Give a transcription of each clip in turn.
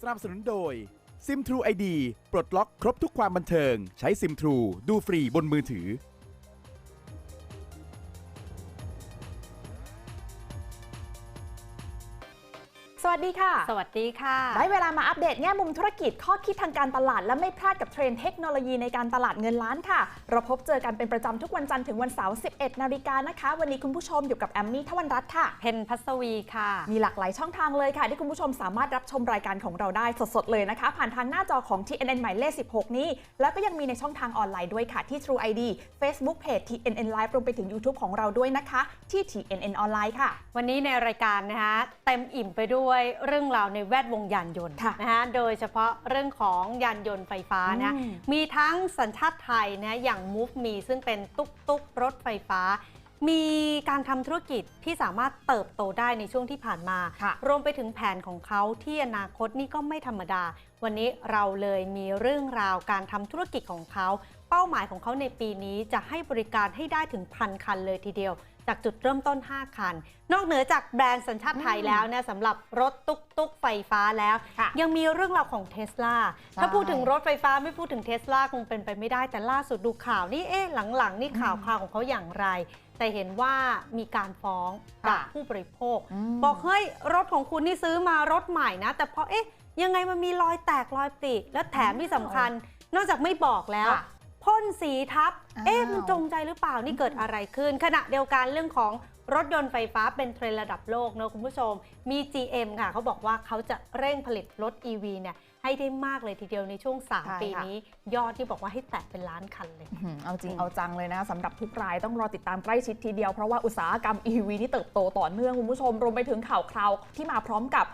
สนับสนุนโดยซิมทรูไอดีปลดล็อกครบทุกความบันเทิง ใช้ซิมทรูดูฟรีบนมือถือ ดีค่ะ สวัสดีค่ะ ได้เวลามาอัปเดตแง่มุมธุรกิจข้อคิดทางการตลาด และไม่พลาดกับเทรนด์เทคโนโลยีในการตลาดเงินล้านค่ะ เราพบเจอกันเป็นประจำทุกวันจันทร์ถึงวันเสาร์ 11 นาฬิกานะคะ วันนี้คุณผู้ชมอยู่กับแอมมี่ทวันรัตน์ค่ะ เพนพัสวีค่ะ มีหลากหลายช่องทางเลยค่ะ ที่คุณผู้ชมสามารถรับชมรายการของเราได้สดๆเลยนะคะ ผ่านทางหน้าจอของ TNN หมายเลข 16 นี้ แล้วก็ยังมีในช่องทางออนไลน์ด้วยค่ะที่ True ID Facebook Page TNN Live รวมไปถึง YouTube ของเราด้วยนะคะ ที่ TNN ออนไลน์ค่ะ วันนี้ในรายการนะคะเต็มอิ่มไปด้วยเรื่องราวในแวดวงยานยนต์ค่ะนะคะโดยเฉพาะเรื่องของยานยนต์ไฟฟ้านะอืมมีทั้งสัญชาติไทยนะอย่าง Move Me ซึ่งเป็นตุ๊กตุ๊กรถไฟฟ้า มีการทำธุรกิจที่สามารถเติบโตได้ในช่วงที่ผ่านมาค่ะรวมไปถึงแผนของเขาที่อนาคตนี่ก็ไม่ธรรมดา วันนี้เราเลยมีเรื่องราวการทำธุรกิจของเขา เป้าหมายของเขาในปีนี้จะให้บริการให้ได้ถึงพันคันเลยทีเดียว จากจุดเริ่มต้น 5 คัน นอกเหนือจากแบรนด์สัญชาติไทยอืมแล้วเนี่ยสำหลับรถตุ๊กตุ๊กไฟฟ้าแล้วค่ะยังมีเรื่องราวของเท s l a ใช่ถ้าพูดถึงรถไฟฟ้าไม่พูดถึงเท s l a คงเป็นไปไม่ได้แต่ล่าสุดดูข่าวนี่เอ๊ะหลังๆ นี่ข่าวอืมคราวของเขาอย่างไร แต่เห็นว่ามีการฟ้องค่ะจากผู้บริโภคอืมบอกเฮ้ยรถของคุณนี่ซื้อมารถใหม่นะ แต่พอเอ๊ะยังไงมันมีรอยแตกรอยปริและแถมที่สำคัญ นอกจากไม่บอกแล้วค่ะ พ่นสีทับอ้าวเอ๊ะมันจงใจหรือเปล่านี่เกิดอะไรขึ้น ขณะเดียวกันเรื่องของรถยนต์ไฟฟ้าเป็นเทรนด์ระดับโลกเนอะคุณผู้ชม มี GM ค่ะเขาบอกว่าเขาจะเร่งผลิตรถ EV เนี่ยให้ได้มากเลยทีเดียวในช่วงใช่3ปีค่ะนี้ ยอดที่บอกว่าให้แตะเป็นล้านคันเลยอื้อหือเอาจริงอืมเอาจังเลยนะสำหรับทุกรายต้องรอติดตามใกล้ชิดทีเดียว เพราะว่าอุตสาหกรรม EV ที่เติบโตต่อเนื่องคุณผู้ชม รวมไปถึงข่าวคราวที่มาพร้อมกับ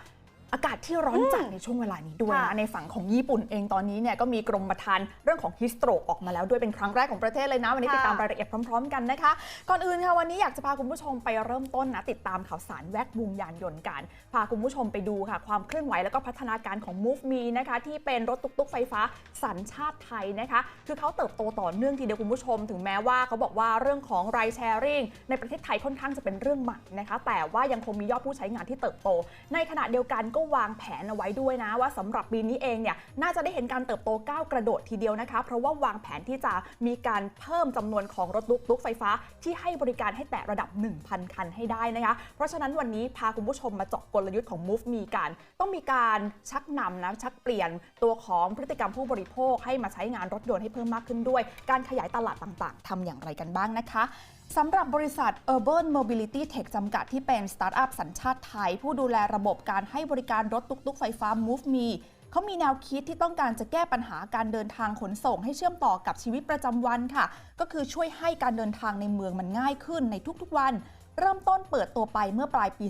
อากาศที่ร้อนจัดในช่วงเวลานี้ด้วยนะค่ะในฝั่งของญี่ปุ่นเองตอนนี้เนี่ยก็มีกรมธรรม์เรื่องของฮิสโตรกออกมาแล้วด้วยเป็นครั้งแรกของประเทศเลยนะ วันนี้ติดตามรายละเอียดพร้อม ๆ กันนะคะ ก่อนอื่นค่ะวันนี้อยากจะพาคุณผู้ชมไปเริ่มต้นนะติดตามข่าวสารแวดวงยานยนต์กันพาคุณผู้ชมไปดูค่ะ ความเคลื่อนไหวแล้วก็พัฒนาการของ Move Me นะคะที่เป็นรถตุ๊กๆไฟฟ้าสัญชาติไทยนะคะคือเขาเติบโตต่อเนื่องทีเดียวคุณผู้ชม ถึงแม้ว่าเขาบอกว่าเรื่องของ ride sharing ในประเทศไทยค่อนข้างจะเป็นเรื่องใหม่นะคะแต่ว่ายังคงมียอดผู้ใช้งานที่เติบโต ในขณะเดียวกันก็็วางแผนเอาไว้ด้วยนะว่าสำหรับปีนี้เองเนี่ยน่าจะได้เห็นการเติบโตก้าวกระโดดทีเดียวนะคะ เพราะว่าวางแผนที่จะมีการเพิ่มจำนวนของรถตุ๊กๆไฟฟ้า ที่ให้บริการให้แตะระดับ 1,000 คันให้ได้นะคะ เพราะฉะนั้นวันนี้พาคุณผู้ชมมาเจาะกลยุทธ์ของ Move มีกันต้องมีการชักนำนะชักเปลี่ยนตัวของพฤติกรรมผู้บริโภคให้มาใช้งานรถยนต์ให้เพิ่มมากขึ้นด้วย การขยายตลาดต่างๆทำอย่างไรกันบ้างนะคะ สำหรับบริษัท Urban Mobility Tech จำกัดที่เป็นสตาร์ทอัพสัญชาติไทย ผู้ดูแลระบบการให้บริการรถตุ๊กๆ ไฟฟ้า Move Me เขามีแนวคิดที่ต้องการจะแก้ปัญหาการเดินทางขนส่งให้เชื่อมต่อกับชีวิตประจำวันค่ะ ก็คือช่วยให้การเดินทางในเมืองมันง่ายขึ้นในทุกๆวัน เริ่มต้นเปิดตัวไปเมื่อปลายปี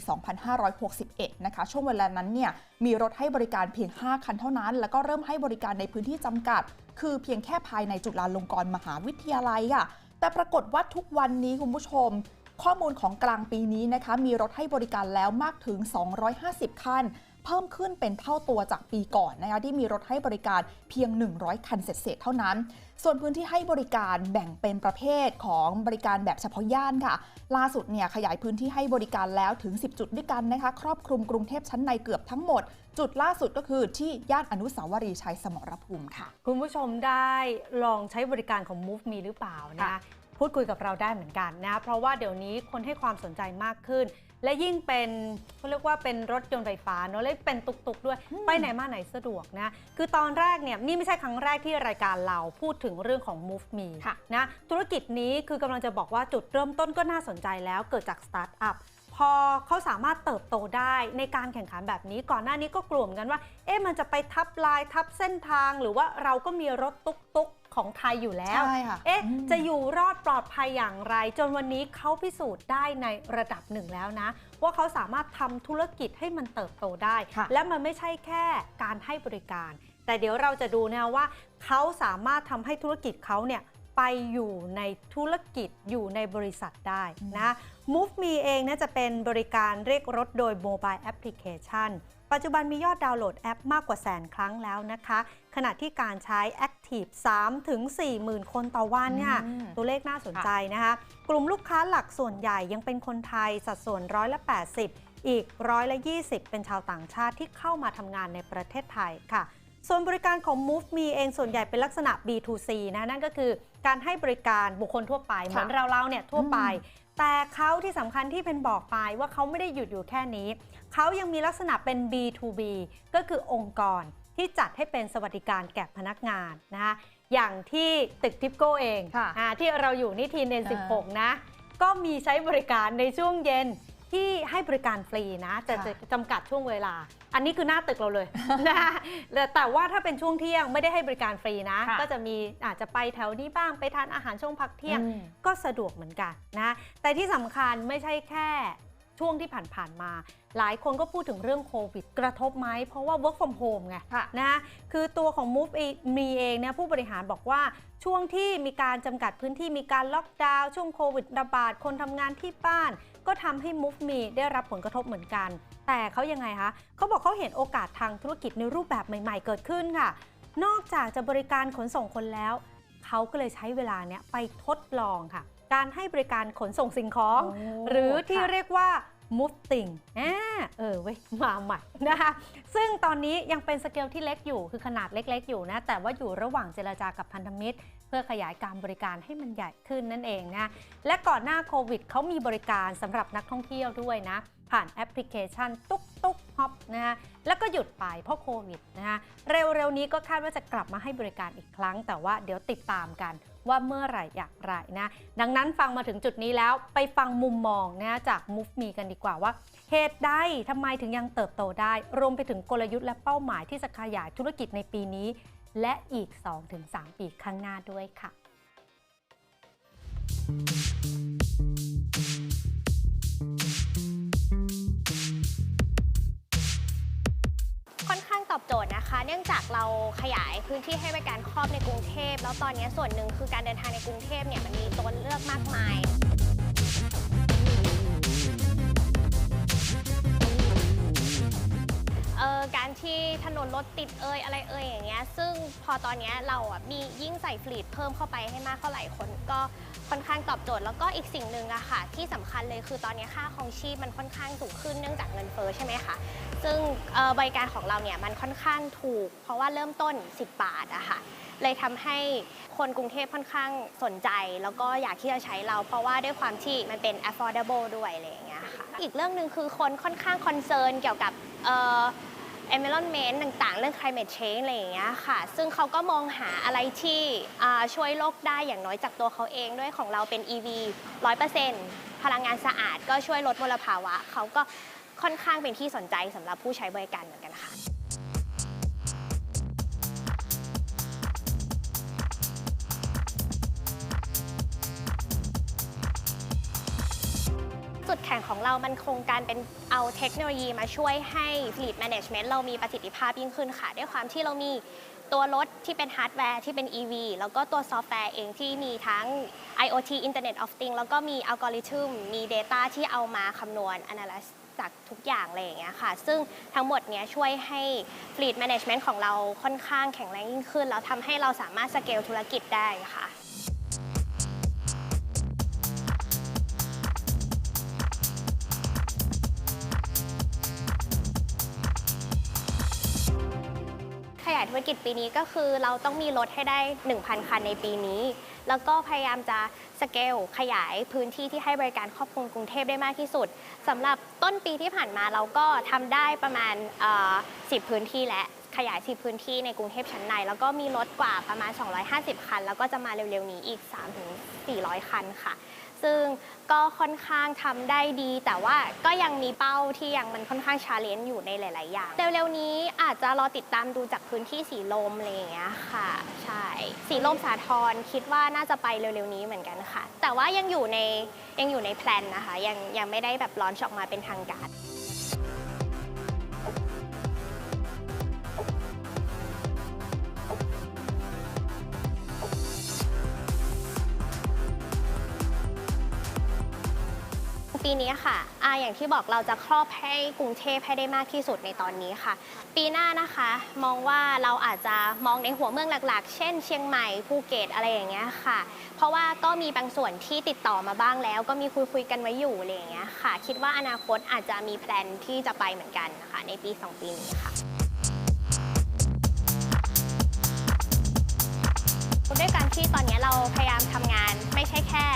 2561 นะคะ ช่วงเวลานั้นเนี่ยมีรถให้บริการเพียง 5 คันเท่านั้น แล้วก็เริ่มให้บริการในพื้นที่จำกัด คือเพียงแค่ภายในจุฬาลงกรณ์มหาวิทยาลัยค่ะ แต่ปรากฏว่าทุกวันนี้คุณผู้ชม ข้อมูลของกลางปีนี้นะคะ มีรถให้บริการแล้วมากถึง 250 คัน เพิ่มขึ้นเป็นเท่าตัวจากปีก่อนนะคะที่มีรถให้บริการเพียง 100 คันเศษๆเท่านั้น ส่วนพื้นที่ให้บริการแบ่งเป็นประเภทของบริการแบบเฉพาะย่านค่ะ ล่าสุดเนี่ยขยายพื้นที่ให้บริการแล้วถึง 10 จุดด้วยกันนะคะ ครอบคลุมกรุงเทพชั้นในเกือบทั้งหมด จุดล่าสุดก็คือที่ย่านอนุสาวรีย์ชัยสมรภูมิค่ะ คุณผู้ชมได้ลองใช้บริการของ Move Me หรือเปล่านะค่ะพูดคุยกับเราได้เหมือนกันนะ เพราะว่าเดี๋ยวนี้คนให้ความสนใจมากขึ้น และยิ่งเป็นเขาเรียกว่าเป็นรถยนต์ไฟฟ้าเนอะและเป็นตุกๆ ด้วยอืมไปไหนมาไหนสะดวกนะ คือตอนแรกเนี่ยนี่ไม่ใช่ครั้งแรกที่รายการเราพูดถึงเรื่องของ Move Me ค่ะนะ ธุรกิจนี้คือกำลังจะบอกว่าจุดเริ่มต้นก็น่าสนใจแล้วเกิดจากสตาร์ทอัพ พอเขาสามารถเติบโตได้ในการแข่งขันแบบนี้ ก่อนหน้านี้ก็กลัวเหมือนกันว่า เอ๊ะมันจะไปทับลายทับเส้นทาง หรือว่าเราก็มีรถตุ๊กๆของไทยอยู่แล้วใช่ค่ะเอ๊ะอืมจะอยู่รอดปลอดภัยอย่างไร จนวันนี้เขาพิสูจน์ได้ในระดับหนึ่งแล้วนะ ว่าเขาสามารถทำธุรกิจให้มันเติบโตได้ค่ะและมันไม่ใช่แค่การให้บริการ แต่เดี๋ยวเราจะดูนะว่าเขาสามารถทำให้ธุรกิจเขาเนี่ย ไปอยู่ในธุรกิจอยู่ในบริษัทได้นะ Move Me เองเนี่ยจะเป็นบริการเรียกรถโดย Mobile Application ปัจจุบันมียอดดาวน์โหลดแอปมากกว่าแสนครั้งแล้วนะคะ ขณะที่การใช้ Active 3ถึง4หมื่นคนต่อวันเนี่ยอืมตัวเลขน่าสนใจนะคะ กลุ่มลูกค้าหลักส่วนใหญ่ยังเป็นคนไทยสัดส่วนร้อยละ80 อีกร้อยละ20 เป็นชาวต่างชาติที่เข้ามาทำงานในประเทศไทยค่ะ ส่วนบริการของ Move Me เองส่วนใหญ่เป็นลักษณะ B2C นะนั่นก็คือการให้บริการบุคคลทั่วไป เหมือนเราเราๆเนี่ยทั่วไป แต่เขาที่สำคัญที่เป็นบอกไปว่าเขาไม่ได้หยุดอยู่แค่นี้ เขายังมีลักษณะเป็น B2B ก็คือองค์กรที่จัดให้เป็นสวัสดิการแก่พนักงานนะคะอย่างที่ตึกทิปโก้เองค่ะอ่าที่เราอยู่นี่ทีเนน16นะก็มีใช้บริการในช่วงเย็น ที่ให้บริการฟรีนะจะค่ะจะจำกัดช่วงเวลา อันนี้คือหน้าตึกเราเลยนะแต่แต่ว่าถ้าเป็นช่วงเที่ยงไม่ได้ให้บริการฟรีนะค่ะก็จะมีอาจจะไปแถวนี้บ้างไปทานอาหารช่วงพักเที่ยงอืมก็สะดวกเหมือนกันนะแต่ที่สำคัญไม่ใช่แค่ช่วงที่ผ่านๆมา หลายคนก็พูดถึงเรื่องโควิด กระทบไหม เพราะว่า work from home ไงค่ะนะคือตัวของ Move เองมีเองเนี่ยผู้บริหารบอกว่าช่วงที่มีการจำกัดพื้นที่มีการล็อกดาวน์ช่วงโควิดระบาดคนทำงานที่บ้าน ก็ทำให้ Move Me ได้รับผลกระทบเหมือนกัน แต่เขายังไงคะเขาบอกเขาเห็นโอกาสทางธุรกิจในรูปแบบใหม่ ๆ เกิดขึ้นค่ะ นอกจากจะบริการขนส่งคนแล้ว เขาก็เลยใช้เวลาเนี้ยไปทดลองค่ะ การให้บริการขนส่งสิ่งของโอ้หรือที่ค่ะเรียกว่า moving อ่าเออเว้ยมาใหม่นะคะซึ่งตอนนี้ยังเป็นสเกลที่เล็กอยู่คือขนาดเล็กๆอยู่นะ แต่ว่าอยู่ระหว่างเจรจากับพันธมิตร เพื่อขยายการบริการให้มันใหญ่ขึ้นนั่นเองนะและก่อนหน้าโควิดเขามีบริการสำหรับนักท่องเที่ยวด้วยนะ ผ่านแอปพลิเคชันตุ๊กตุ๊กฮอปนะฮะแล้วก็หยุดไปเพราะโควิดนะฮะเร็วๆนี้ก็คาดว่าจะกลับมาให้บริการอีกครั้ง แต่ว่าเดี๋ยวติดตามกัน ว่าเมื่อไหร่อย่างไรนะ ดังนั้นฟังมาถึงจุดนี้แล้วไปฟังมุมมองนะจาก Move Me กันดีกว่าว่าเหตุใดทำไมถึงยังเติบโตได้ รวมไปถึงกลยุทธ์และเป้าหมายที่จะขยายธุรกิจในปีนี้ และอีก 2-3 ปีข้างหน้าด้วยค่ะ ค่อนข้างตอบโจทย์นะ คะ เนื่องจากเราขยายพื้นที่ให้บริการครอบในกรุงเทพ แล้วตอนนี้ส่วนหนึ่งคือการเดินทางในกรุงเทพเนี่ยมันมีตัวเลือกมากมาย เออการที่ถนนรถติดเอ่ยอะไรเอ่ยอย่างเงี้ยซึ่งพอตอนเนี้ยเราอะมียิ่งใส่ฟลีดเพิ่มเข้าไปให้มากเท่าไหร่คนก็ค่อนข้างตอบโจทย์แล้วก็อีกสิ่งหนึ่งอะค่ะ ที่สำคัญเลยคือตอนนี้ค่าครองชีพมันค่อนข้างสูงขึ้นเนื่องจากเงินเฟ้อใช่ไหมคะซึ่งออบริการของเราเนี่ยมันค่อนข้างถูก เพราะว่าเริ่มต้น 10 บาทอะค่ะเลยทำให้คนกรุงเทพค่อนข้างสนใจ แล้วก็อยากที่จะใช้เรา เพราะว่าด้วยความที่มันเป็น affordable ด้วยอะไรอย่างเงี้ยค่ะอีกเรื่องหนึ่งคือคนค่อนข้างคอนเซิร์นเกี่ยวกับ environment ต่างๆ เรื่อง climate change อะไรอย่างเงี้ยค่ะ ซึ่งเขาก็มองหาอะไรที่อ่าช่วยโลกได้อย่างน้อยจากตัวเขาเองด้วยของเราเป็น EV 100%พลังงานสะอาดก็ช่วยลดมลภาวะ เขาก็ค่อนข้างเป็นที่สนใจสำหรับผู้ใช้บริการเหมือนกันค่ะ จุดแข็งของเรามันคงการเป็นเอาเทคโนโลยีมาช่วยให้ Fleet Management เรามีประสิทธิภาพยิ่งขึ้นค่ะ ด้วยความที่เรามีตัวรถที่เป็นฮาร์ดแวร์ที่เป็น EV แล้วก็ตัวซอฟต์แวร์เองที่มีทั้ง IoT Internet of Things แล้วก็มีอัลกอริทึมมี Data ที่เอามาคำนวณ Analyze จากทุกอย่างอะไรอย่างเงี้ยค่ะ ซึ่งทั้งหมดเนี้ยช่วยให้ Fleet Management ของเราค่อนข้างแข็งแรงยิ่งขึ้น แล้วทำให้เราสามารถสเกลธุรกิจได้ค่ะ ขยายธุรกิจปีนี้ก็คือเราต้องมีรถให้ได้ 1,000 คันในปีนี้ แล้วก็พยายามจะสเกลขยายพื้นที่ที่ให้บริการครอบคลุมกรุงเทพได้มากที่สุดสำหรับต้นปีที่ผ่านมาเราก็ทำได้ประมาณ 10 พื้นที่และขยาย10พื้นที่ในกรุงเทพชั้นใน แล้วก็มีรถกว่าประมาณ 250 คัน แล้วก็จะมาเร็วๆนี้อีก 3-400 คันค่ะ ซึ่งก็ค่อนข้างทำได้ดี แต่ว่าก็ยังมีเป้าที่ยังมันค่อนข้างชาเลนจ์อยู่ในหลาย ๆ อย่าง เร็ว ๆ นี้อาจจะรอติดตามดูจากพื้นที่สีลมอะไรอย่างเงี้ยค่ะ ใช่ สีลมสาทรคิดว่าน่าจะไปเร็ว ๆ นี้เหมือนกันค่ะ แต่ว่ายังอยู่ในยังอยู่ในแพลนนะคะ ยังยังไม่ได้แบบร้อนออกมาเป็นทางการ ปีนี้ค่ะอาอย่างที่บอกเราจะครอบให้กรุงเทพให้ได้มากที่สุดในตอนนี้ค่ะ ปีหน้านะคะ มองว่าเราอาจจะมองในหัวเมืองหลักๆ เช่น เชียงใหม่ภูเก็ตอะไรอย่างเงี้ยค่ะ เพราะว่าก็มีบางส่วนที่ติดต่อมาบ้างแล้ว ก็มีคุยคุยๆกันไว้อยู่อะไรอย่างเงี้ยค่ะ คิดว่าอนาคตอาจจะมีแพลนที่จะไปเหมือนกันนะคะในปี 2 ปีนี้ค่ะด้วยการที่ตอนนี้เราพยายามทำงานไม่ใช่แค่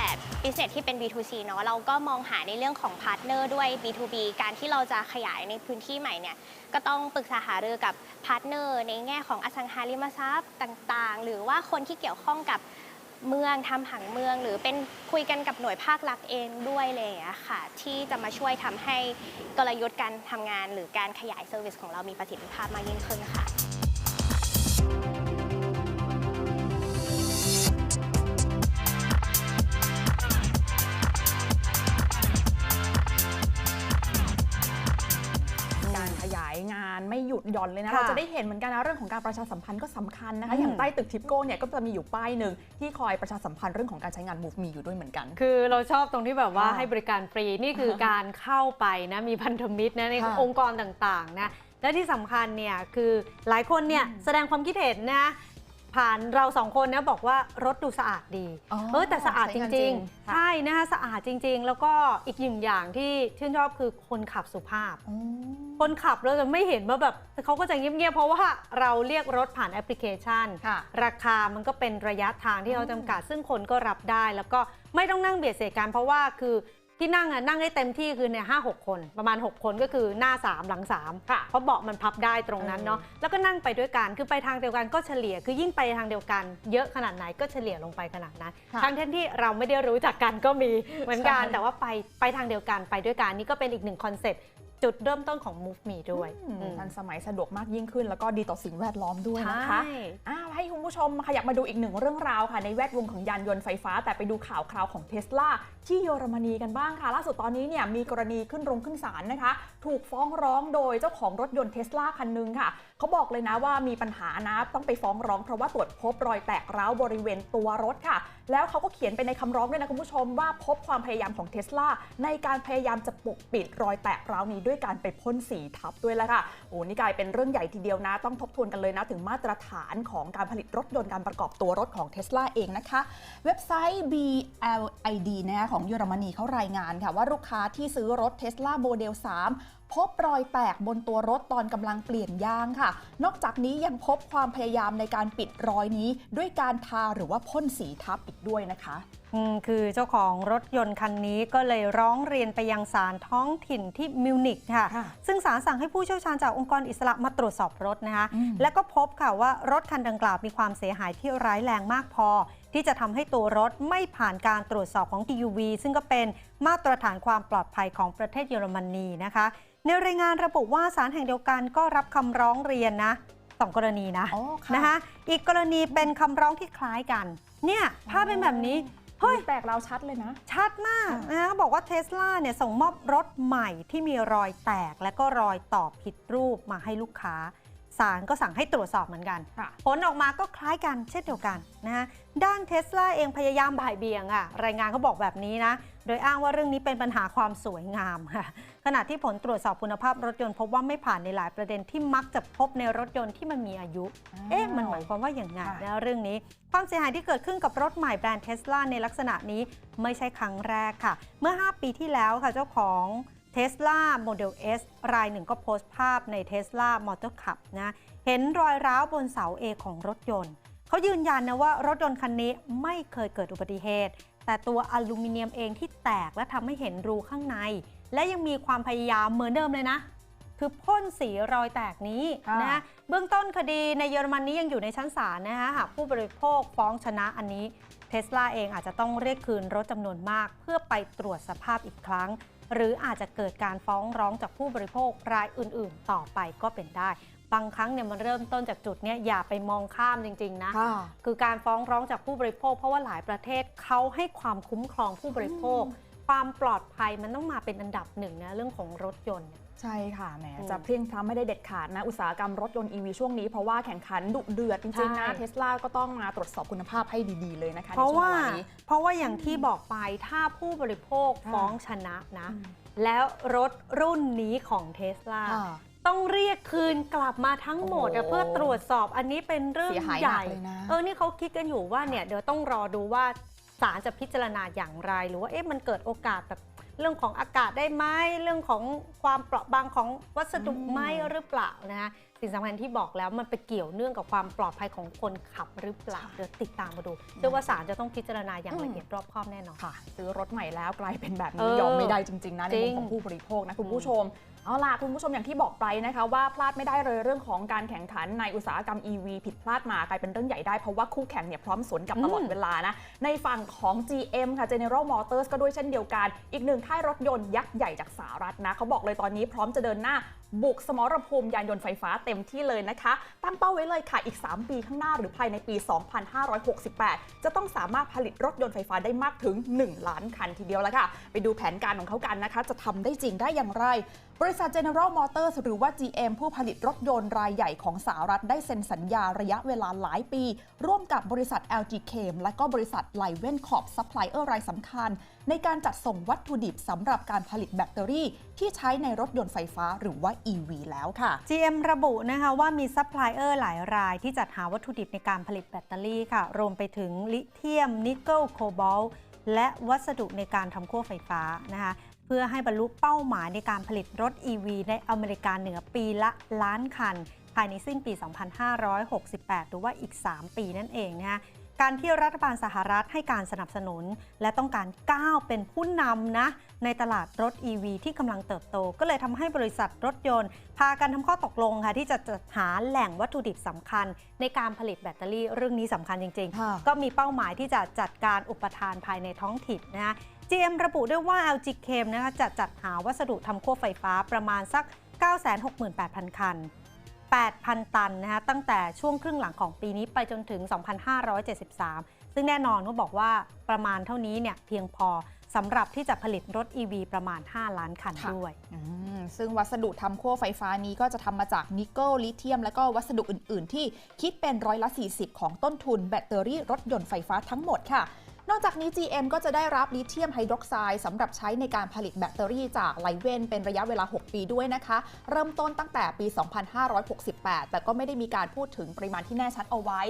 business ที่เป็น B2C เนาะเราก็มองหาในเรื่องของพาร์ทเนอร์ด้วย B2B การที่เราจะขยายในพื้นที่ใหม่เนี่ยก็ต้องปรึกษาหารือกับพาร์ทเนอร์ในแง่ของอสังหาริมทรัพย์ต่างๆ หรือว่าคนที่เกี่ยวข้องกับเมืองทำผังเมือง หรือเป็นคุยกันกับหน่วยภาครัฐเองด้วยอะไรอย่างเลยค่ะ ที่จะมาช่วยทำให้กลยุทธ์การทำงาน หรือการขยายเซอร์วิสของเรามีประสิทธิภาพมากยิ่งขึ้นค่ะ ไม่หยุดหย่อนเลยนะค่ะเราจะได้เห็นเหมือนกันนะเรื่องของการประชาสัมพันธ์ก็สำคัญนะคะอืมอย่างใต้ตึกทิปโก้เนี่ยก็จะมีอยู่ป้ายหนึ่งที่คอยประชาสัมพันธ์เรื่องของการใช้งาน Move Me อยู่ด้วยเหมือนกัน คือเราชอบตรงที่แบบว่าค่ะให้บริการฟรีนี่คือการเข้าไปนะมีพันธมิตรนะในค่ะองค์กรต่างๆนะและที่สำคัญเนี่ยคือหลายคนเนี่ยแสดงความคิดเห็นนะ ผ่านเราสองคนนะบอกว่ารถดูสะอาดดี อ๋อเออแต่สะอาดจใช้งานริงค่ะๆใช่นะคะสะอาดจริง ๆ แล้วก็อีกหนึ่งอย่างที่ชื่นชอบคือคนขับสุภาพอ๋อคนขับเราจะไม่เห็นว่าแบบเขาก็จะเงียบๆเพราะว่าเราเรียกรถผ่านแอปพลิเคชัน ค่ะ ราคามันก็เป็นระยะทางที่เขาจำกัด ซึ่งคนก็รับได้ แล้วก็ไม่ต้องนั่งเบียดเสียดกันเพราะว่าคือ ที่นั่งอะนั่งได้เต็มที่คือเนี่ยห้าหกคนประมาณ 6 คนก็คือหน้า 3 หลัง3ค่ะเพราะเบาะมันพับได้ตรงนั้นเนาะแล้วก็นั่งไปด้วยกันคือไปทางเดียวกันก็เฉลี่ยคือยิ่งไปทางเดียวกัน เยอะขนาดไหนก็เฉลี่ยลงไปขนาดนั้นค่ะทั้งที่ที่เราไม่ได้รู้จักกันก็มีเหมือนกันใช่แต่ว่าไปไปทางเดียวกันไปด้วยกันนี่ก็เป็นอีกหนึ่งคอนเซ็ปต์ จุดเริ่มต้นของ Move Me ด้วยอืมอืมทันสมัยสะดวกมากยิ่งขึ้น แล้วก็ดีต่อสิ่งแวดล้อมด้วยนะคะใช่อ้าวให้คุณผู้ชมขยับมาดูอีกหนึ่งเรื่องราวค่ะ ในแวดวงของยานยนต์ไฟฟ้า แต่ไปดูข่าวคราวของเทสลาที่เยอรมนีกันบ้างค่ะ ล่าสุดตอนนี้เนี่ยมีกรณีขึ้นโรงขึ้นศาลนะคะ ถูกฟ้องร้องโดยเจ้าของรถยนต์เทสลาคันหนึงค่ะ เขาบอกเลยนะว่ามีปัญหานะต้องไปฟ้องร้องเพราะว่าตรวจพบรอยแตกร้าวบริเวณตัวรถค่ะ แล้วเขาก็เขียนไปในคำร้องด้วยนะคุณผู้ชมว่าพบความพยายามของเทสลาในการพยายามจะปกปิดรอยแตกร้าวนี้ด้วยการไปพ่นสีทับด้วยแล้วค่ะโอ้นี่กลายเป็นเรื่องใหญ่ทีเดียวนะ ต้องทบทวนกันเลยนะถึงมาตรฐานของการผลิตรถยนต์การประกอบตัวรถของเทสลาเองนะคะ เว็บไซต์ BLID นะคะของเยอรมนีเขารายงานค่ะว่าลูกค้าที่ซื้อรถ Tesla Model 3 พบรอยแตกบนตัวรถตอนกำลังเปลี่ยนยางค่ะ นอกจากนี้ยังพบความพยายามในการปิดรอยนี้ ด้วยการทาหรือว่าพ่นสีทับอีกด้วยนะคะอืมคือเจ้าของรถยนต์คันนี้ก็เลยร้องเรียนไปยังศาลท้องถิ่นที่มิวนิกค่ะค่ะซึ่งศาลสั่งให้ผู้เชี่ยวชาญจากองค์กรอิสระมาตรวจสอบรถนะคะอืมและก็พบค่ะว่ารถคันดังกล่าวมีความเสียหายที่ร้ายแรงมากพอ ที่จะทำให้ตัวรถไม่ผ่านการตรวจสอบของ TUV ซึ่งก็เป็นมาตรฐานความปลอดภัยของประเทศเยอรมนีนะคะ ในรายงานระบุว่าศาลแห่งเดียวกันก็รับคำร้องเรียนนะสองกรณีนะอ๋อค่ะนะคะอีกกรณีเป็นคำร้องที่คล้ายกัน เนี่ยภาพเป็นแบบนี้เฮ้ยแตกเราวชัดเลยนะ ชัดมากค่ะนะบอกว่าเทสลาเนี่ยส่งมอบรถใหม่ที่มีรอยแตกและก็รอยต่อผิดรูปมาให้ลูกค้า ศาลก็สั่งให้ตรวจสอบเหมือนกันค่ะผลออกมาก็คล้ายกันเช่นเดียวกันนะฮะด้านเทสลาเองพยายามบ่ายเบี่ยงอะรายงานเขาบอกแบบนี้นะ โดยอ้างว่าเรื่องนี้เป็นปัญหาความสวยงามค่ะขณะที่ผลตรวจสอบคุณภาพรถยนต์พบว่าไม่ผ่านในหลายประเด็นที่มักจะพบในรถยนต์ที่มันมีอายุ เอ๊ะมันหมายความว่าอย่างไงค่ะนะเรื่องนี้ ความเสียหายที่เกิดขึ้นกับรถใหม่แบรนด์เทสลาในลักษณะนี้ไม่ใช่ครั้งแรกค่ะ เมื่อ 5 ปีที่แล้วค่ะเจ้าของ Tesla Model S รายหนึ่งก็โพสต์ภาพใน Tesla Motor Club นะเห็นรอยร้าวบนเสา A ของรถยนต์ เขายืนยันนะว่ารถยนต์คันนี้ไม่เคยเกิดอุบัติเหตุ แต่ตัวอลูมิเนียมเองที่แตกและทำให้เห็นรูข้างใน และยังมีความพยายามเหมือนเดิมเลยนะ คือพ่นสีรอยแตกนี้ค่ะนะเบื้องต้นคดีในเยอรมนนี้ยังอยู่ในชั้นศาลนะคะหากผู้บริโภคฟ้องชนะอันนี้เทสลาเองอาจจะต้องเรียกคืนรถจำนวนมาก เพื่อไปตรวจสภาพอีกครั้ง หรืออาจจะเกิดการฟ้องร้องจากผู้บริโภครายอื่น ๆ ต่อไปก็เป็นได้บางครั้งเนี่ยมันเริ่มต้นจากจุดเนี้ยอย่าไปมองข้ามจริง ๆนะค่ะคือการฟ้องร้องจากผู้บริโภค เพราะว่าหลายประเทศเขาให้ความคุ้มครองผู้บริโภค ความปลอดภัยมันต้องมาเป็นอันดับหนึ่งนะเรื่องของรถยนต์เนี่ย ใช่ค่ะแหมอืมจะเพลียงพล้ำไม่ได้เด็ดขาดนะ อุตสาหกรรมรถยนต์ EV ช่วงนี้ เพราะว่าแข่งขันดุเดือดจริงๆนะใช่เทสลาก็ต้องมาตรวจสอบคุณภาพให้ดีๆเลยนะคะเพราะในช่วงว่าเวลานี้เพราะว่าอย่างที่บอกไปถ้าผู้บริโภคค่ะฟ้องชนะนะอืมแล้วรถรุ่นนี้ของเทสลาค่ะต้องเรียกคืนกลับมาทั้งหมดอะโอ้โหเพื่อตรวจสอบอันนี้เป็นเรื่องเสียหายใหหนัญ่กเลยนะเออนี่เขาคิดกันอยู่ว่าเนี่ยเดี๋ยวต้องรอดูว่าศาลจะพิจารณาอย่างไร หรือว่าเอ๊ะมันเกิดโอกาสแบบ เรื่องของอากาศได้ไหมเรื่องของความเปราะบางของวัสดุอืมไหมหรือเปล่านะคะ สิ่งสำคัญที่บอกแล้วมันไปเกี่ยวเนื่องกับความปลอดภัยของคนขับหรือเปล่าเดี๋ยวติดตามมาดูเชื่อว่าศาลจะต้องพิจารณาอย่างละเอียดรอบคอบแน่นอน ค่ะซื้อรถใหม่แล้วกลายเป็นแบบเอนี้อยอมไม่ได้จริง ๆ นะในจริมุมงของผู้บริโภคนะคุณผู้ชม เอาล่ะคุณผู้ชมอย่างที่บอกไปนะคะว่าพลาดไม่ได้เลยเรื่องของการแข่งขันในอุตสาหกรรม EV ผิดพลาดมากลายเป็นเรื่องใหญ่ได้เพราะว่าคู่แข่งเนี่ยพร้อมสวนกลับตลอดอืมเวลานะในฝั่งของ GM ค่ะ General Motors ก็ด้วยเช่นเดียวกัน อีกหนึ่งค่ายรถยนต์ยักษ์ใหญ่จากสหรัฐนะเขาบอกเลยตอนนี้พร้อมจะเดินหน้า บุกสมรภูมิยานยนต์ไฟฟ้าเต็มที่เลยนะคะ ตั้งเป้าไว้เลยค่ะอีก 3 ปีข้างหน้าหรือภายในปี 2568 จะต้องสามารถผลิตรถยนต์ไฟฟ้าได้มากถึง 1 ล้านคันทีเดียวแล้วค่ะ ไปดูแผนการของเขากันนะคะ จะทำได้จริงได้อย่างไรบริษัท General Motors หรือว่า GM ผู้ผลิตรถยนต์รายใหญ่ของสหรัฐได้เซ็นสัญญาระยะเวลาหลายปี ร่วมกับบริษัท LG Chem และก็บริษัท l i v e n Corp Supplier รายสำคัญ ในการจัดส่งวัตถุดิบสำหรับการผลิตแบตเตอรี่ ที่ใช้ในรถยนต์ไฟฟ้าหรือว่า EV แล้วค่ะ GM ระบุนะคะว่ามีซัพพลายเออร์หลายรายที่จัดหาวัตถุดิบในการผลิตแบตเตอรี่ค่ะ รวมไปถึงลิเธียม นิกเกิล โคบอลและวัสดุในการทำขั้วไฟฟ้านะคะ เพื่อให้บรรลุเป้าหมายในการผลิตรถ EV ในอเมริกาเหนือปีละล้านคัน ภายในสิ้นปี 2568 หรือว่าอีก 3 ปีนั่นเองนะคะการที่รัฐบาลสหรัฐให้การสนับสนุน และต้องการก้าวเป็นผู้นำนะในตลาดรถ EV ที่กำลังเติบโต ก็เลยทำให้บริษัทรถยนต์ พากันทำข้อตกลงค่ะ ที่จะจัดหาแหล่งวัตถุดิบสำคัญ ในการผลิตแบตเตอรี่เรื่องนี้สำคัญจริงค่ะๆก็มีเป้าหมายที่จะจัดการอุปทานภายในท้องถิ่นนะคะ GM ระบุด้วยว่า LG Chem นะคะจะจัดหาวัสดุทำขั้วไฟฟ้าประมาณสัก 968,000 คัน 8,000 ตันนะคะตั้งแต่ช่วงครึ่งหลังของปีนี้ไปจนถึง 2,573 ซึ่งแน่นอนก็บอกว่าประมาณเท่านี้เนี่ยเพียงพอสำหรับที่จะผลิตรถ EV ประมาณ 5 ล้านคันค่ะด้วยอืมซึ่งวัสดุทำขั้วไฟฟ้านี้ก็จะทำมาจากนิกเกิลลิเธียม และก็วัสดุอื่น ๆ ที่คิดเป็นร้อยละ 40 ของต้นทุนแบตเตอรี่รถยนต์ไฟฟ้าทั้งหมดค่ะ นอกจากนี้ GM ก็จะได้รับลิเธียมไฮดรอกไซด์สำหรับใช้ในการผลิตแบตเตอรี่จากไลเวนเป็นระยะเวลา 6 ปีด้วยนะคะ เริ่มต้นตั้งแต่ปี 2568 แต่ก็ไม่ได้มีการพูดถึงปริมาณที่แน่ชัดเอาไว้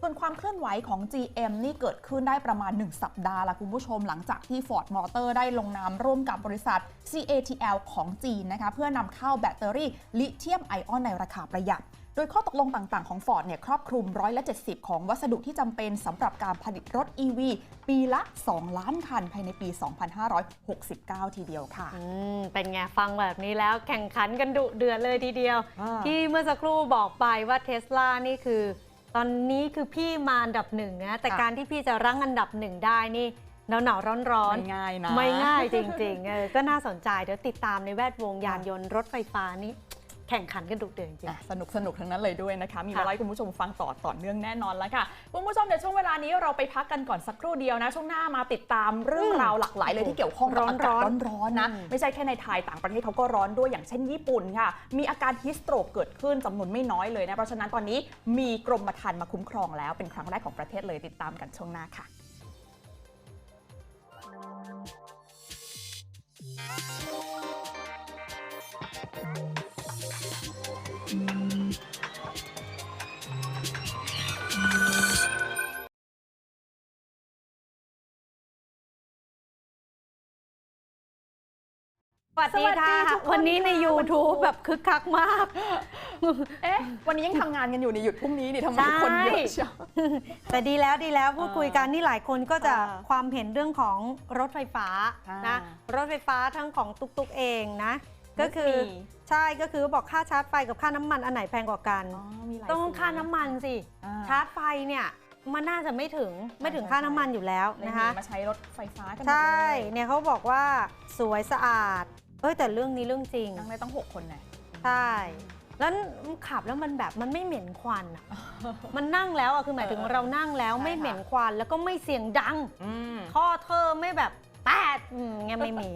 ส่วนความเคลื่อนไหวของ GM นี่เกิดขึ้นได้ประมาณ 1 สัปดาห์ละคุณผู้ชมหลังจากที่ Ford Motor ได้ลงนามร่วมกับบริษัท CATL ของจีนนะคะเพื่อนำเข้าแบตเตอรี่ลิเธียมไอออนในราคาประหยัด โดยข้อตกลงต่างๆของ Ford เนี่ยครอบคลุมร้อยละ70 ของวัสดุที่จำเป็นสำหรับการผลิตรถ EV ปีละ 2 ล้านคันภายในปี 2569 ทีเดียวค่ะอืมเป็นไงฟังแบบนี้แล้วแข่งขันกันดุเดือดเลยทีเดียวอ่าที่เมื่อสักครู่บอกไปว่าเทสลานี่คือ ตอนนี้คือพี่มาอันดับหนึ่งนะแต่การที่พี่จะรั้งอันดับหนึ่งได้นี่หนาวหนาวร้อนร้อนๆไม่ง่ายนะ ไม่ง่ายจริงๆเออก็น่าสนใจ เดี๋ยวติดตามในแวดวงยานยนต์รถไฟฟ้านี่ แข่งขันกันดุเดือดจริงอะสนุกสนุกทั้งนั้นเลยด้วยนะคะ มีค่ะมาไล่คุณผู้ชมฟังต่อต่อเนื่องแน่นอนแล้วค่ะ คุณผู้ชมเดี๋ยวช่วงเวลานี้เราไปพักกันก่อนสักครู่เดียวนะ ช่วงหน้ามาติดตามเรื่องราวหลากหลายเลยที่เกี่ยวข้องกับอากาศร้อนๆนะอืมไม่ใช่แค่ในไทยต่างประเทศเขาก็ร้อนด้วยอย่างเช่นญี่ปุ่นค่ะ มีอาการฮิสโตรกเกิดขึ้นจำนวนไม่น้อยเลยนะ เพราะฉะนั้นตอนนี้มีกรมธรรม์มาคุ้มครองแล้วเป็นครั้งแรกของประเทศเลยติดตามกันช่วงหน้าค่ะ สวัสดีค่ะ สวัสดีทุกคนวันนี้ใน ค่ะ YouTube แบบคึกคักมาก เอ๊ะ วันนี้ยังทำงานกันอยู่นี่หยุดพรุ่งนี้นี่ทำไมคนเยอะเชียว แต่ดีแล้วดีแล้วพูดคุยกันอ่านี่หลายคนก็จะอ่าความเห็นเรื่องของรถไฟฟ้าอ่านนะรถไฟฟ้าทั้งของตุกๆเองนะก็คือมีใช่ก็คือบอกค่าชาร์จไฟกับค่าน้ำมันอันไหนแพงกว่ากันอ๋อมีหลายต้องสีค่าน้ำมันสิอ่ชาร์จไฟเนี่ยมันน่าจะไม่ถึงไม่ถึงค่าน้ำมันอยู่แล้วเลยนะคะหมาใช้รถไฟฟ้ากันหมดใช่เลยเนี่ยเขาบอกว่าสวยสะอาด เอ้ยแต่เรื่องนี้เรื่องจริงนั่งได้ต้อง 6 คนนะใช่ แล้วขับแล้วมันแบบมันไม่เหม็นควันอะมันนั่งแล้วอะคือหมายถึงเออเรานั่งแล้วใช่ไม่ค่ะเหม็นควันแล้วก็ไม่เสียงดังอืมข้อเธอไม่แบบแปดอืมงั้นไม่มี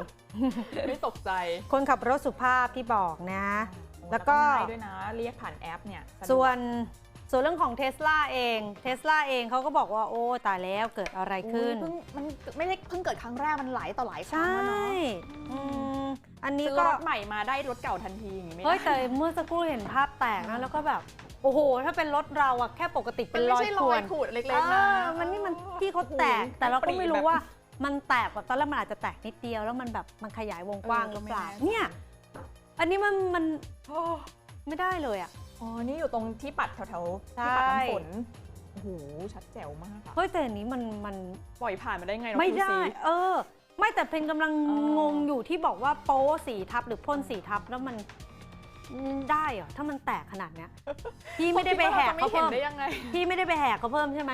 ไม่ตกใจคนขับรถสุภาพที่บอกนะ แล้วก็ง่ายด้วยนะ เรียกผ่านแอปเนี่ยสะดกส่วน ส่วนเรื่องของเทสลาเองเทสลาเองเขาก็บอกว่าโอ้ตายแล้วเกิดอะไรขึ้นอุ๊ยเพิ่งมันไม่ได้เพิ่งเกิดครั้งแรกมันหลายต่อหลายครั้ใช่งแล้วเนาะอืมอันนี้ซื้อก็รถใหม่มาได้รถเก่าทันทีอย่างงี้ไม่เฮ้ยได้แต่เมื่อสักครู่เห็นภาพแตกนะแล้วก็แบบโอ้โห ถ้าเป็นรถเราอะแค่ปกติมัเป็นนไม่รอยใช่ขรอวยนขูดเล็กๆนะเออมันนี่มันที่เขาแตกโอ้โหแต่เราก็ไม่รู้แบบว่ามันแตกแบบตอนแรกมันอาจจะแตกนิดเดียวแล้วมันแบบมันขยายวงกว้างเออหรือเปล่าก็ไม่แน่เนี่ย อันนี้มันมันโอ้ไม่ได้เลยอะ อ๋อ นี่อยู่ตรงที่ปัดแถวๆใช่ที่ปัดน้ำฝนโอ้โหชัดแจ๋วมากอะเฮ้ยแต่อันนี้มันมันปล่อยผ่านมาได้ไงเราไม่ดูได้สิเออ ไม่แต่เพนกำลังเอองงอยู่ที่บอกว่าโป๊สีทับหรือพ่นสีทับแล้วมันได้เหรอถ้ามันแตกขนาดเนี้ยพี่ไม่ได้ไปแหกไม่เขาเห็นเพิ่มได้ยังไงพี่ไม่ได้ไปแหกเขาเพิ่มใช่ไหม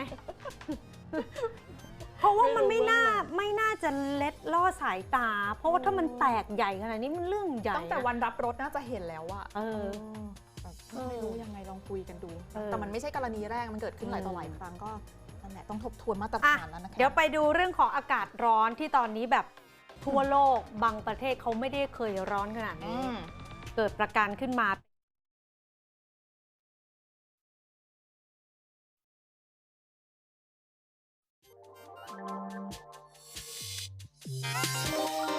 เพราะว่ามันไม่ไม่รู้น่าเบื้องหลังไม่น่าจะเล็ดล่อสายตา เพราะว่าถ้ามันแตกใหญ่ขนาดนี้มันเรื่องใหญ่ตั้งแต่นะวันรับรถน่าจะเห็นแล้วอะเออแบบเออ ไม่รู้ยังไงลองคุยกันดูเออแต่มันไม่ใช่กรณีแรกมันเกิดขึ้นหลายต่อหลายครั้งก็นั่นแหละต้องทบทวนมาตรอะฐานแล้วนะคะเดี๋ยวไปดูเรื่องของอากาศร้อนที่ตอนนี้แบบทั่วโลกบางประเทศเขาไม่ได้เคยร้อนขนาดอืนี้มเกิดประการขึ้นมาสภ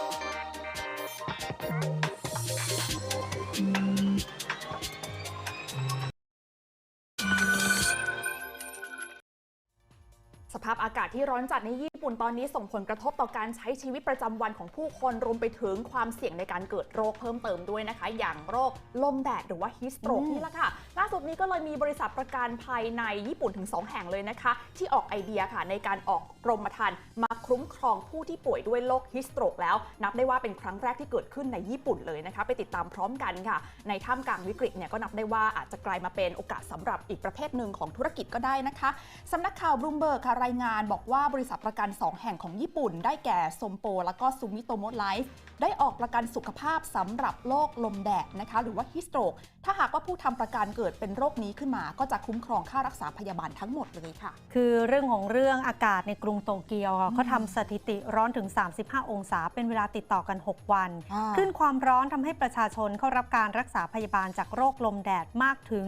าพอากาศที่ร้อนจัดในญี่ปุ่นตอนนี้ส่งผลกระทบต่อการใช้ชีวิตประจำวันของผู้คนรวมไปถึงความเสี่ยงในการเกิดโรคเพิ่มเติมด้วยนะคะ อย่างโรคลมแดดหรือว่าฮิสโตรกอืมนี่แหละค่ะล่า สุดนี้ก็เลยมีบริษัทประกันภัยในญี่ปุ่นถึง 2 แห่งเลยนะคะ ที่ออกไอเดียค่ะในการออกกรมธรรม์มาคุ้มครองผู้ที่ป่วยด้วยโรคฮิสโตรกแล้ว นับได้ว่าเป็นครั้งแรกที่เกิดขึ้นในญี่ปุ่นเลยนะคะ ไปติดตามพร้อมกันค่ะ ในท่ามกลางวิกฤตเนี่ยก็นับได้ว่าอาจจะกลายมาเป็นโอกาสสำหรับอีกประเภทหนึ่งของธุรกิจก็ได้นะคะสำนักข่าวบลูมเบิร์กค่ะรายงานบอกว่าบริษัทประกัน 2 แห่งของญี่ปุ่น ได้แก่ซมโปแล้วก็ซูมิโตโมไลฟ์ได้ออกประกันสุขภาพสำหรับโรคลมแดดนะคะหรือว่าฮิสโตรกถ้าหากว่าผู้ทำประกันเกิดเป็นโรคนี้ขึ้นมา ก็จะคุ้มครองค่ารักษาพยาบาลทั้งหมดเลยค่ะ คือเรื่องของเรื่องอากาศในกรุงโตเกียวอะเขาทำสถิติร้อนถึง 35 องศา เป็นเวลาติดต่อกัน 6 วันอ่าขึ้นความร้อนทำให้ประชาชนเข้ารับการรักษาพยาบาลจากโรคลมแดดมากถึง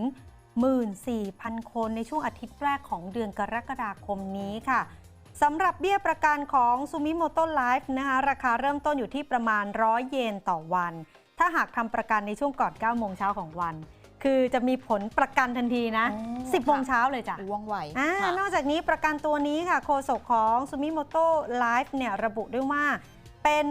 14,000 คนในช่วงอาทิตย์แรกของเดือนกรกฎาคมนี้ค่ะสำหรับเบี้ยประกันของซูมิโมโตไลฟ์นะคะราคาเริ่มต้นอยู่ที่ประมาณ 100 เยนต่อวัน ถ้าหากทำประกันในช่วงก่อน 9 โมงเช้าของวัน คือจะมีผลประกันทันทีนะอ๋อ10โมงค่ะเช้าเลยจ้ะว่องไวอ่าค่ะนอกจากนี้ประกันตัวนี้ค่ะโฆษกของซูมิโมโตไลฟ์เนี่ยระบุด้วยว่า เป็น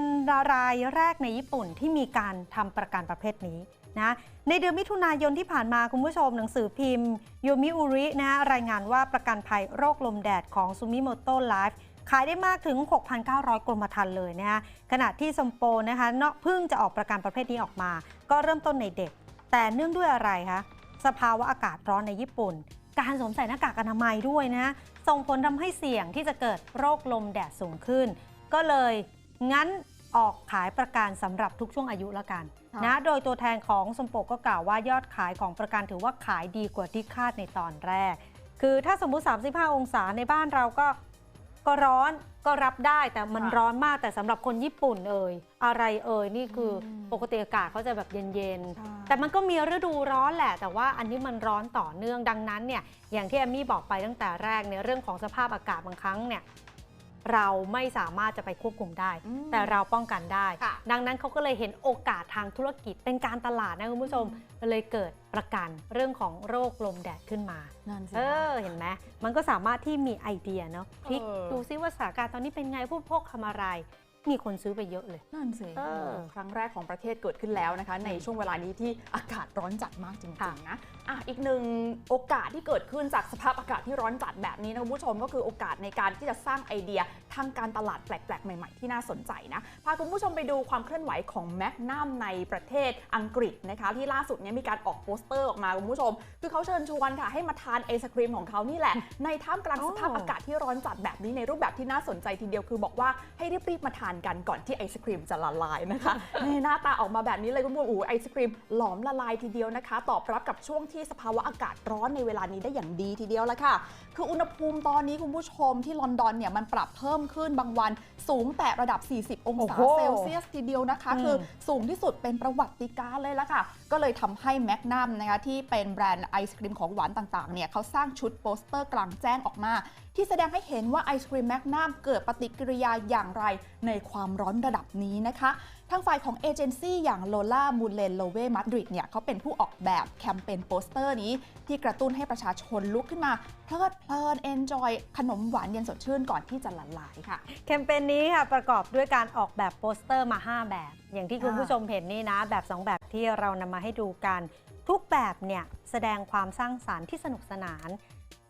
รายแรกในญี่ปุ่นที่มีการทำประกันประเภทนี้นะในเดือนมิถุนายนที่ผ่านมาคุณผู้ชมหนังสือพิมพ์โยมิอุรินะรายงานว่าประกันภัยโรคลมแดดของซูมิโมโตไลฟ์ขายได้มากถึง 6,900 กรมธรรม์เลยนะคะขณะที่ซัมโปนะคะเนาะเพิ่งจะออกประกันประเภทนี้ออกมา ก็เริ่มต้นในเด็ก แต่เนื่องด้วยอะไรคะสภาวะอากาศร้อนในญี่ปุ่น การสวมใส่หน้ากากอนามัยด้วยนะส่งผลทำให้เสี่ยงที่จะเกิดโรคลมแดดสูงขึ้น ก็เลยงั้นออกขายประกันสำหรับทุกช่วงอายุแล้วกันค่ะนะโดยตัวแทนของสมโปก็กล่าวว่ายอดขายของประกันถือว่าขายดีกว่าที่คาดในตอนแรก คือถ้าสมมุติ 35 องศาในบ้านเราก็ ก็ร้อนก็รับได้แต่มันค่ะร้อนมากแต่สำหรับคนญี่ปุ่นเอ่ยอะไรเอ่ยนี่คืออมปกติอากาศเขาจะแบบเย็นๆใช่แต่มันก็มีฤดูร้อนแหละ แต่ว่าอันนี้มันร้อนต่อเนื่องดังนั้นเนี่ยอย่างที่แอมมี่บอกไปตั้งแต่แรกในยเรื่องของสภาพอากาศบางครั้งเนี่ย เราไม่สามารถจะไปควบคุมได้อืมแต่เราป้องกันได้ค่ะดังนั้นเขาก็เลยเห็นโอกาสทางธุรกิจเป็นการตลาดนะคุณผู้ชมเลยเกิดประกันเรื่องของโรคลมแดดขึ้นมานั่นสิเออเห็นไหมมันก็สามารถที่มีไอเดียเนาะพลิกเออดูซิว่าสถานการณ์ตอนนี้เป็นไงผู้พกทำอะไร มีคนซื้อไปเยอะเลย นั่นสิเออครั้งแรกของประเทศเกิดขึ้นแล้วนะคะ ในช่วงเวลานี้ที่อากาศร้อนจัดมากจริงค่ะๆนะอะอีกหนึ่งโอกาสที่เกิดขึ้นจากสภาพอากาศที่ร้อนจัดแบบนี้นะคุณผู้ชมก็คือโอกาสในการที่จะสร้างไอเดียทางการตลาดแปลกๆ ใหม่ๆ ที่น่าสนใจนะพาคุณผู้ชมไปดูความเคลื่อนไหวของแมกนัมในประเทศอังกฤษนะคะที่ล่าสุดเนี้มีการออกโปสเตอร์ออกมาคุณผู้ชม คือเขาเชิญชวนค่ะให้มาทานไอศครีมของเขานี่แหละ ในท่ามกลางอ๋อสภาพอากาศที่ร้อนจัดแบบนี้ในรูปแบบที่น่าสนใจทีเดียวคือบอกว่าให้รีบๆมาทานกันก่อนที่ไอศครีมจะละลายนะคะนี่หน้าตาออกมาแบบนี้เลยคุณผู้ชมโอ้โหไอศครีมหลอมละลายทีเดียวนะคะ ตอบรับกับช่วงที่สภาวะอากาศร้อนในเวลานี้ได้อย่างดีทีเดียวละค่ะ คืออุณหภูมิตอนนี้คุณผู้ชมที่ลอนดอนเนี่ยมันปรับเพิ่มขึ้นบางวันสูงแต่ระดับ 40 องศาโอ้โหเซลเซียสทีเดียวนะคะ คือสูงที่สุดเป็นประวัติการณ์เลยละค่ะก็เลยทำให้แมกนัมนะคะที่เป็นแบรนด์ไอศครีมของหวานต่างๆเนี่ยเขาสร้างชุดโปสเตอร์กลางแจ้งออกมา ที่แสดงให้เห็นว่าไอศครีมแมกนัมเกิดปฏิกิริยาอย่างไรในความร้อนระดับนี้นะคะ ทางฝ่ายของเอเจนซี่อย่างโลล่ามูเลนโลเวมาดริดเนี่ยเขาเป็นผู้ออกแบบแคมเปญโปสเตอร์นี้ ที่กระตุ้นให้ประชาชนลุกขึ้นมา เพลิดเพลินเอนจอยขนมหวานเย็นสดชื่นก่อนที่จะละลายค่ะ แคมเปญนี้ค่ะประกอบด้วยการออกแบบโปสเตอร์มา 5 แบบ อย่างที่คุณผู้ชมเห็นนี่นะ แบบ 2 แบบที่เรานำมาให้ดูกัน ทุกแบบเนี่ยแสดงความสร้างสารรค์ที่สนุกสนาน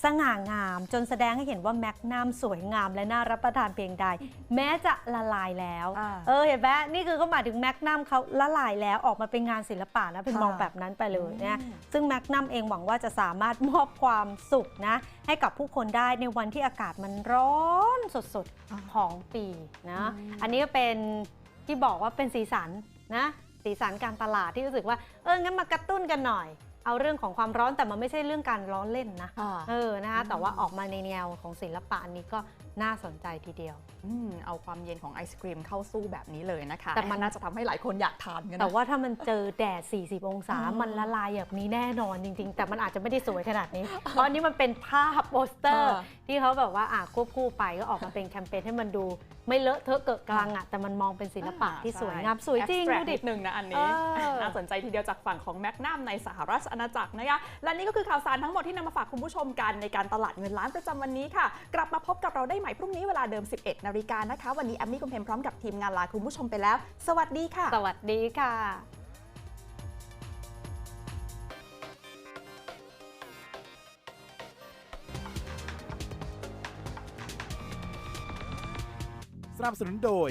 สง่างามจนแสดงให้เห็นว่าแมกนัมสวยงามและน่ารับประทานเพียงใด แม้จะละลายแล้ว อ่า เออเห็นไหมนี่คือเขาหมายถึงแมกนัมเขาละลายแล้วออกมาเป็นงานศิลปะแล้วเป็นค่ะมองแบบนั้นไปเลยนะอืมซึ่งแมกนัมเองหวังว่าจะสามารถมอบความสุขนะ ให้กับผู้คนได้ในวันที่อากาศมันร้อนสุดๆของปีนะอืมอันนี้ก็เป็นที่บอกว่าเป็นสีสันนะ สีสันการตลาดที่รู้สึกว่า เอองั้นมากระตุ้นกันหน่อย เอาเรื่องของความร้อนแต่มันไม่ใช่เรื่องการร้อนเล่นนะค่ะเออนะคะแต่ว่าออกมาในแนวของศิลปะอันนี้ก็ น่าสนใจทีเดียว อืมเอาความเย็นของไอศครีมเข้าสู้แบบนี้เลยนะคะ แต่มันน่าจะทำให้หลายคนอยากทานกันนะแต่ว่าถ้ามันเจอแดด 40 องศาอืมมันละลายแบบนี้แน่นอนจริง ๆ แต่มันอาจจะไม่ได้สวยขนาดนี้เพราะอันนี้มันเป็นภาพโปสเตอร์ค่ะที่เขาแบบว่าอะควบคู่ไปก็ออกมาเป็นแคมเปญให้มันดู ไม่เลอะเทอะเกิดกลางอะแต่มันมองเป็นศิลปะที่สวยงามสวยจริงแอบดูแปลกดินิดนึงนะอันนี้เออน่าสนใจทีเดียวจากฝั่งของแมกนัมในสหราชอาณาจักรนะคะและนี่ก็คือข่าวสารทั้งหมดที่นำมาฝากคุณผู้ชมกันในการตลาดเงินล้านประจำวันนี้ค่ะ กลับมาพบกับเราได้ใหม่พรุ่งนี้เวลาเดิม 11 นาฬิกานะคะ วันนี้แอมมี่คุณเพมพร้อมกับทีมงานลาคุณผู้ชมไปแล้ว สวัสดีค่ะ สวัสดีค่ะสนับสนุนโดย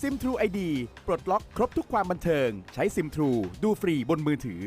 ซิมทรูไอดีปลดล็อกครบทุกความบันเทิง ใช้ซิมทรูดูฟรีบนมือถือ